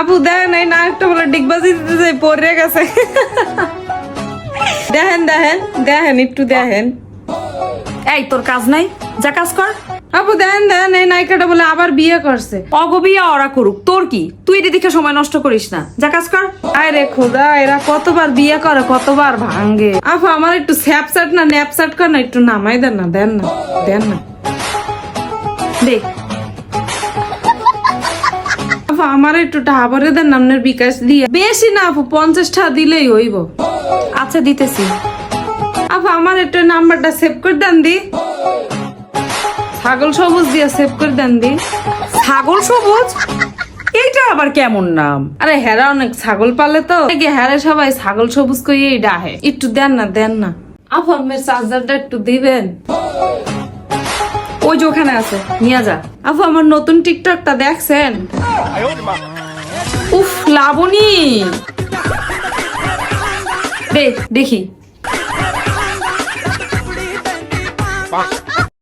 আপু দেখেন এই নায়কটা বলে ডিগবাজি দিতে যাই পড়ে গেছে। দেখেন দেখেন দেখেন একটু দেখেন। এই তোর কাজ নাই? যা কাজ কর। আপু দেখেন দেখেন এই নায়িকাটা বলে আবার বিয়ে করছে। অগবিয়া ওরা করুক। তোর কি? তুই এটি দেখে সময় নষ্ট করিস না। যা কাজ কর। আরে খোদা এরা কতবার বিয়ে করে কতবার ভাঙ্গে আপু আমার একটু স্যাপসাট না ন্যাপসাট কর না একটু নামাই দেন না দেন না দেন না। দে। আপু আমার একটু টাহাবরে দেন আপনার বিকাশ দিয়ে। বেশি না আপু পঞ্চাশটা দিলেই হইব। আচ্ছা দিতেছি। আপু আমার একটু নাম্বারটা সেভ করে দেন দি। ছাগল সবুজ দিয়ে সেভ করে দেন দি। ছাগল সবুজ? এইটা আবার কেমন নাম? আরে হেরা অনেক ছাগল পালে তো। হেরে সবাই ছাগল সবুজ কইয়েই ডাহে। একটু দেন না দেন না। আপু আমার চার্জারটা একটু দিবেন। ওই যে ওখানে আছে। নিয়ে যা। আপু আমার নতুন টিকটকটা দেখছেন? উফ, লাবণী। দে, দেখি।